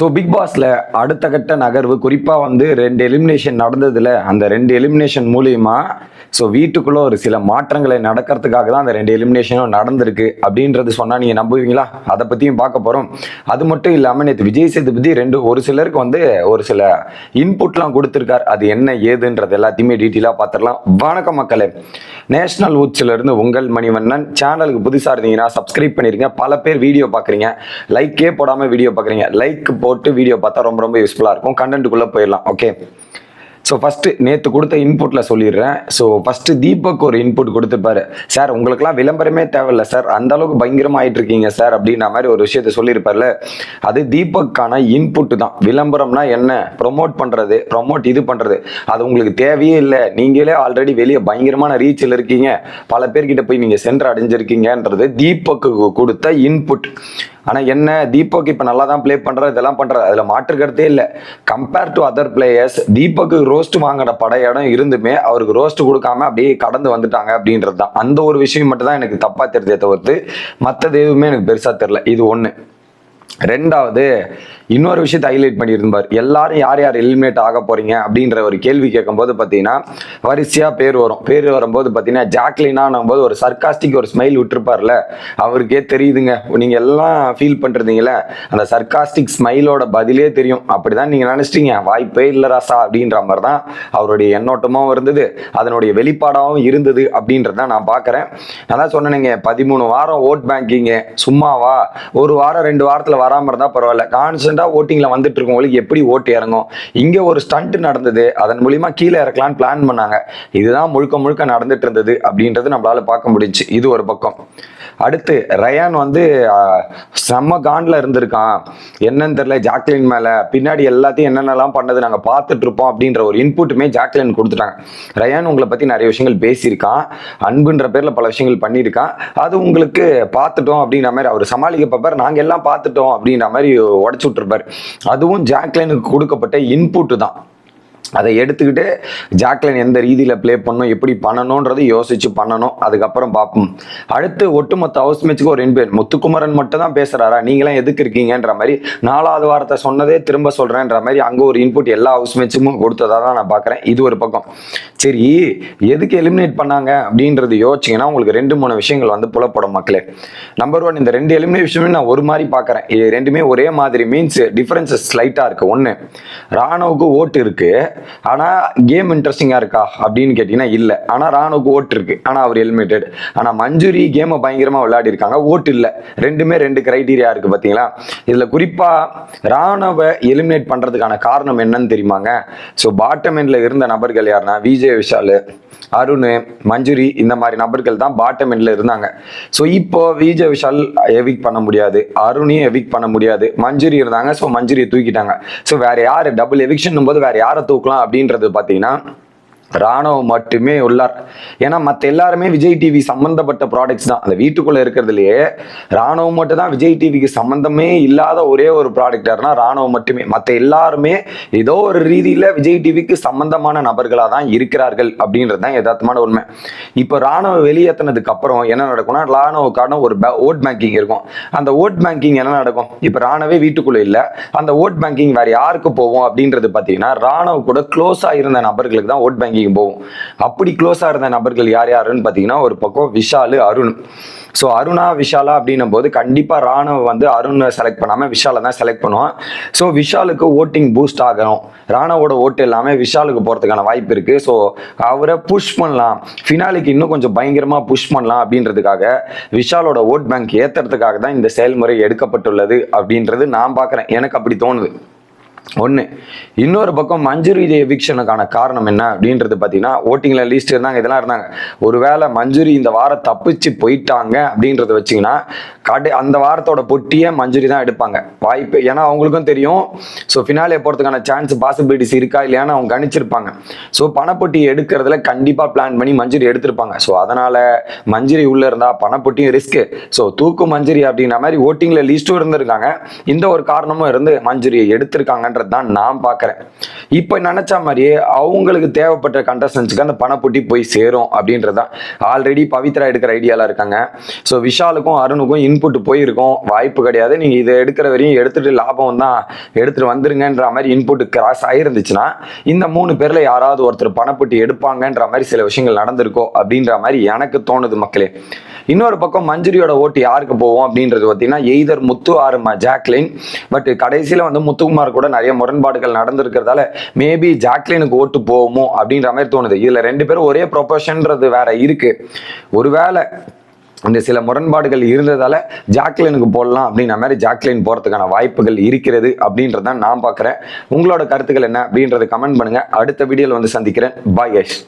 So big பாஸ்ல அடுத்த கட்ட நகர்வு குறிப்பாக வந்து ரெண்டு எலிமினேஷன் நடந்ததுல அந்த ரெண்டு எலிமினேஷன் மூலியமா ஸோ வீட்டுக்குள்ள ஒரு சில மாற்றங்களை நடக்கிறதுக்காக தான் அந்த ரெண்டு எலிமினேஷனும் நடந்திருக்கு. அப்படின்றது சொன்னா நீங்க நம்புவீங்களா? அதை பத்தியும் பார்க்க போறோம். அது மட்டும் இல்லாமல் நேற்று விஜய் சேதுபதி ரெண்டு ஒரு சிலருக்கு வந்து ஒரு சில இன்புட்லாம் கொடுத்துருக்கார். அது என்ன ஏதுன்றது எல்லாத்தையுமே டீட்டெயிலாக பார்த்துடலாம் வணக்கம் மக்களே. நேஷனல் உட்ஸ்ல இருந்து உங்கள் மணிவண்ணன். சேனலுக்கு புதுசாக இருந்தீங்கன்னா சப்ஸ்கிரைப் பண்ணிருங்க. பல பேர் வீடியோ பார்க்குறீங்க லைக்கே போடாமல் வீடியோ பார்க்குறீங்க லைக் போ போட்டு வீடியோ பார்த்தா ரொம்ப ரொம்ப யூஸ்ஃபுல்லாக இருக்கும். கண்டென்ட்டுக்குள்ளே போயிடலாம். ஓகே ஸோ ஃபஸ்ட்டு நேற்று கொடுத்த இன்புட்டில் சொல்லிடுறேன். ஸோ ஃபஸ்ட்டு தீபக் ஒரு இன்புட் கொடுத்துருப்பாரு. சார் உங்களுக்குலாம் விளம்பரமே தேவையில்ல சார் அந்த அளவுக்கு பயங்கரமாக ஆகிட்டு இருக்கீங்க சார் அப்படின்ற மாதிரி ஒரு விஷயத்த சொல்லியிருப்பார்ல. அது தீபக்கான இன்புட் தான். விளம்பரம்னா என்ன? ப்ரொமோட் பண்ணுறது ப்ரொமோட் இது பண்ணுறது அது உங்களுக்கு தேவையே இல்லை. நீங்களே ஆல்ரெடி வெளியே பயங்கரமான ரீச்சில் இருக்கீங்க. பல பேர்கிட்ட போய் நீங்கள் சென்று அடைஞ்சிருக்கீங்கன்றது தீபக்கு கொடுத்த இன்புட் ஆனால் என்ன தீபக் இப்போ நல்லா தான் ப்ளே பண்ணுறாரு இதெல்லாம் பண்ணுறாரு அதில் மாற்று கருத்தே இல்லை. கம்பேர் டு அதர் பிளேயர்ஸ் தீபக்கு ரோஸ்ட் வாங்கின பட இடம் இருந்துமே அவருக்கு ரோஸ்ட் கொடுக்காம அப்படியே கடந்து வந்துட்டாங்க அப்படின்றது தான் அந்த ஒரு விஷயம் மட்டும் தான் எனக்கு தப்பாக தெரிஞ்சதை தவிர்த்து மற்றது எதுவுமே எனக்கு பெருசாக தெரில இது ஒன்று ரெண்டாவது இன்னொரு விஷயத்தை ஹைலைட் பண்ணியிருந்தார் எல்லாரும் யார் யார் எலிமினேட் ஆக போறீங்க அப்படின்ற ஒரு கேள்வி கேட்கும்போது பார்த்தீங்கன்னா வரிசையாக பேர் வரும். பேர் வரும்போது பார்த்தீங்கன்னா ஜாக்லினானும் போது ஒரு சர்க்காஸ்டிக் ஒரு ஸ்மைல் விட்டுருப்பார்ல. அவருக்கே தெரியுதுங்க. நீங்க எல்லாம் ஃபீல் பண்றீங்களே அந்த சர்க்காஸ்டிக் ஸ்மைலோட பதிலே தெரியும். அப்படிதான் நீங்க நினைச்சிட்டீங்க. வாய்ப்பே இல்லை ராசா அப்படின்ற மாதிரி தான் அவருடைய எண்ணோட்டமாகவும் இருந்தது. அதனுடைய வெளிப்பாடாகவும் இருந்தது அப்படின்றத நான் பார்க்குறேன். நான் தான் சொன்னேனுங்க பதிமூணு வாரம் ஓட் பேங்கிங்கு சும்மாவா? ஒரு வாரம் ரெண்டு வாரத்தில் வராமல் இருந்தால் பரவாயில்ல. கான்ஸ்டன்டாக ஓட்டிங்கில் வந்துட்டு இருக்கவங்களுக்கு எப்படி ஓட்டு இறங்கும்? இங்கே ஒரு ஸ்டண்ட் நடந்தது. அதன் மூலிமா கீழே இறக்கலான்னு பிளான் பண்ணாங்க. இதுதான் முழுக்க முழுக்க நடந்துட்டு இருந்தது அப்படின்றது நம்மளால பார்க்க முடிஞ்சு இது ஒரு பக்கம். அடுத்து ரயான் வந்து செம்ம காண்டில் இருந்திருக்கான். என்னன்னு தெரியல ஜாக்லின் மேலே. பின்னாடி எல்லாத்தையும் என்னென்னலாம் பண்ணது நாங்கள் பார்த்துட்டு இருப்போம் அப்படின்ற ஒரு இன்புட்டுமே ஜாக்லின் கொடுத்துட்டாங்க. ரயான் உங்களை பற்றி நிறைய விஷயங்கள் பேசியிருக்கான். அன்புன்ற பேரில் பல விஷயங்கள் பண்ணியிருக்கான். அது உங்களுக்கு பார்த்துட்டோம் அப்படின்ற மாதிரி அவர் சமாளிக்க பார்ப்பார் நாங்கள் எல்லாம் பார்த்துட்டோம் அப்படின்ற மாதிரி உடச்சு விட்டுருப்பார். அதுவும் ஜாக்லினுக்கு கொடுக்கப்பட்ட இன்புட்டு தான். அதை எடுத்துக்கிட்டு ஜாக்லின் எந்த ரீதியில் ப்ளே பண்ணணும் எப்படி பண்ணணுன்றதை யோசிச்சு பண்ணணும். அதுக்கப்புறம் பார்ப்போம். அடுத்து ஒட்டுமொத்த ஹவுஸ் மேட்சுக்கு ஒரு இன்பேர் முத்துக்குமரன் மட்டும் தான் பேசுறாரா? நீங்களாம் எதுக்கு இருக்கீங்கன்ற மாதிரி நாலாவது வாரத்தை சொன்னதே திரும்ப சொல்றேன்ற மாதிரி அங்கே ஒரு இன்புட் எல்லா ஹவுஸ் மேட்சுக்கும் கொடுத்ததா தான் நான் பார்க்குறேன். இது ஒரு பக்கம். சரி எதுக்கு எலிமினேட் பண்ணாங்க அப்படின்றது யோசிச்சிங்கன்னா உங்களுக்கு ரெண்டு மூணு விஷயங்கள் வந்து புலப்படும் மக்களே. நம்பர் ஒன் இந்த ரெண்டு எலிமினேஷனுமே நான் ஒரு மாதிரி பார்க்குறேன். இது ரெண்டுமே ஒரே மாதிரி. மீன்ஸ் டிஃப்ரென்சஸ் ஸ்லைட்டாக இருக்குது ஒன்று ராணுவுக்கு ஓட்டு இருக்குது ஆனால் கேம் இன்ட்ரெஸ்டிங்காக இருக்கா? அப்படின்னு கேட்டிங்கன்னா இல்லை. ஆனால் ராணுக்கு ஓட்டு இருக்கு. ஆனால் அவர் ஹெல்மெட்டட் ஆனால் மஞ்சுரி கேமை பயங்கரமாக விளையாடி இருக்காங்க. ஓட்டு இல்லை. ரெண்டுமே ரெண்டு கிரைட்டீரியா இருக்கு பார்த்தீங்களா இதில் குறிப்பாக ராணுவ எலிமினேட் பண்ணுறதுக்கான காரணம் என்னன்னு தெரியுமாங்க? ஸோ பாட்டம் எண்டில் இருந்த நபர்கள் யாருன்னா விஜய் விஷால் அருண் மஞ்சுரி இந்த மாதிரி நபர்கள் தான் பாட்டம் எண்டில் இருந்தாங்க. ஸோ இப்போ விஜய் விஷால் எவிக் பண்ண முடியாது. அருணையும் எவிக் பண்ண முடியாது. மஞ்சுரி இருந்தாங்க. ஸோ மஞ்சுரியை தூக்கிட்டாங்க. ஸோ வேற யார்? டபுள் எவிக்ஷன் போது வேற யாரை தூக்கலாம் அப்படின்றது பார்த்தீங்கன்னா ராணுவம் மட்டுமே உள்ளார். ஏன்னா மற்ற எல்லாருமே விஜய் டிவி சம்மந்தப்பட்ட ப்ராடக்ட்ஸ் தான். அந்த வீட்டுக்குள்ள இருக்கிறதுலையே ராணுவம் மட்டும் தான் விஜய் டிவிக்கு சம்மந்தமே இல்லாத ஒரே ஒரு ப்ராடக்ட் ராணுவம் மட்டுமே. மற்ற எல்லாருமே ஏதோ ஒரு ரீதியில விஜய் டிவிக்கு சம்பந்தமான நபர்களாக தான் இருக்கிறார்கள் அப்படின்றது தான் யதார்த்தமான உண்மை. இப்போ ராணுவம் வெளியேற்றினதுக்கு அப்புறம் என்ன நடக்கும்னா ராணுவக்கான ஒரு ஓட் பேங்கிங் இருக்கும். அந்த ஓட் பேங்கிங் என்ன நடக்கும்? இப்போ ராணுவே வீட்டுக்குள்ள இல்லை. அந்த ஓட் பேங்கிங் வேற யாருக்கு போவோம் அப்படின்றது பார்த்தீங்கன்னா ராணுவ கூட க்ளோஸாக இருந்த நபர்களுக்கு தான் ஓட் பேங்கிங் போகும். அப்படி க்ளோஸாக இருந்த நபர்கள் யார் யாருன்னு பார்த்தீங்கன்னா ஒரு பக்கம் விஷாலு அருண். ஸோ அருணா விஷாலா அப்படின்னும் போது கண்டிப்பாக ராணுவ வந்து அருணை செலக்ட் பண்ணாமல் விஷாலை தான் செலக்ட் பண்ணுவான். ஸோ விஷாலுக்கு ஓட்டிங் பூஸ்ட் ஆகணும். ராணாவோட ஓட்டு எல்லாமே விஷாலுக்கு போகிறதுக்கான வாய்ப்பு இருக்குது ஸோ அவரை புஷ் பண்ணலாம். ஃபினாலிக்கு இன்னும் கொஞ்சம் பயங்கரமாக புஷ் பண்ணலாம் அப்படின்றதுக்காக விஷாலோட ஓட் பேங்க் ஏற்றுறதுக்காக தான் இந்த செயல்முறை எடுக்கப்பட்டுள்ளது அப்படின்றது நான் பார்க்குறேன். எனக்கு அப்படி தோணுது. ஒன்று இன்னொரு பக்கம் மஞ்சுரி எவிக்ஷனுக்கான காரணம் என்ன அப்படின்றது பார்த்தீங்கன்னா ஓட்டிங்கில் லீஸ்ட் இருந்தாங்க இதெல்லாம் இருந்தாங்க. ஒருவேளை மஞ்சுரி இந்த வாரம் தப்பிச்சு போயிட்டாங்க அப்படின்றத வச்சிங்கன்னா கடை அந்த வாரத்தோட பொட்டியை மஞ்சுரி தான் எடுப்பாங்க. வாய்ப்பு ஏன்னா அவங்களுக்கும் தெரியும். ஸோ ஃபினாலே போகிறதுக்கான சான்ஸ் பாசிபிலிட்டிஸ் இருக்கா இல்லையான்னு அவங்க கணிச்சிருப்பாங்க. ஸோ பணப்பொட்டி எடுக்கிறதுல கண்டிப்பாக பிளான் பண்ணி மஞ்சுரி எடுத்திருப்பாங்க. ஸோ அதனால் மஞ்சுரி உள்ளே இருந்தால் பணப்பொட்டியும் ரிஸ்க்கு ஸோ தூக்கு மஞ்சுரி அப்படின்ற மாதிரி ஓட்டிங்கில் லீஸ்ட்டும் இருந்திருக்காங்க. இந்த ஒரு காரணமும் இருந்து மஞ்சுரியை எடுத்திருக்காங்க. போறாங்கன்றது தான் நான் பார்க்குறேன். இப்போ நினச்ச மாதிரியே அவங்களுக்கு தேவைப்பட்ட கண்டஸ்டன்ஸுக்கு அந்த பணப்பொட்டி போய் சேரும் அப்படின்றது தான் ஆல்ரெடி பவித்ரா எடுக்கிற ஐடியாவில் இருக்காங்க. ஸோ விஷாலுக்கும் அருணுக்கும் இன்புட் போயிருக்கும். வாய்ப்பு கிடையாது. நீங்கள் இதை எடுக்கிற வரையும் எடுத்துகிட்டு லாபம் தான். எடுத்துகிட்டு வந்துருங்கன்ற மாதிரி இன்புட் கிராஸ் ஆகிருந்துச்சுன்னா இந்த மூணு பேரில் யாராவது ஒருத்தர் பணப்பொட்டி எடுப்பாங்கன்ற மாதிரி சில விஷயங்கள் நடந்திருக்கோ அப்படின்ற மாதிரி எனக்கு தோணுது மக்களே. இன்னொரு பக்கம் மஞ்சுரியோட ஓட்டு யாருக்கு போவோம் அப்படின்றது பார்த்தீங்கன்னா either Muthu or Jacquline. But கடைசியில் வந்து முத்துக்குமார் கூட நிறைய முரண்பாடுகள் நடந்திருக்கிறதால மேபி ஜாக்லினுக்கு ஓட்டு போவோமோ அப்படின்ற மாதிரி தோணுது. இதில் ரெண்டு பேரும் ஒரே ப்ரொபஷன்றது வேற இருக்கு. ஒருவேளை இந்த சில முரண்பாடுகள் இருந்ததால ஜாக்லினுக்கு போடலாம் அப்படின்ற மாதிரி ஜாக்லின் போகிறதுக்கான வாய்ப்புகள் இருக்கிறது அப்படின்றத நான் பார்க்குறேன். உங்களோட கருத்துக்கள் என்ன அப்படின்றத கமெண்ட் பண்ணுங்கள் அடுத்த வீடியோவில் வந்து சந்திக்கிறேன். பாய் யஷ்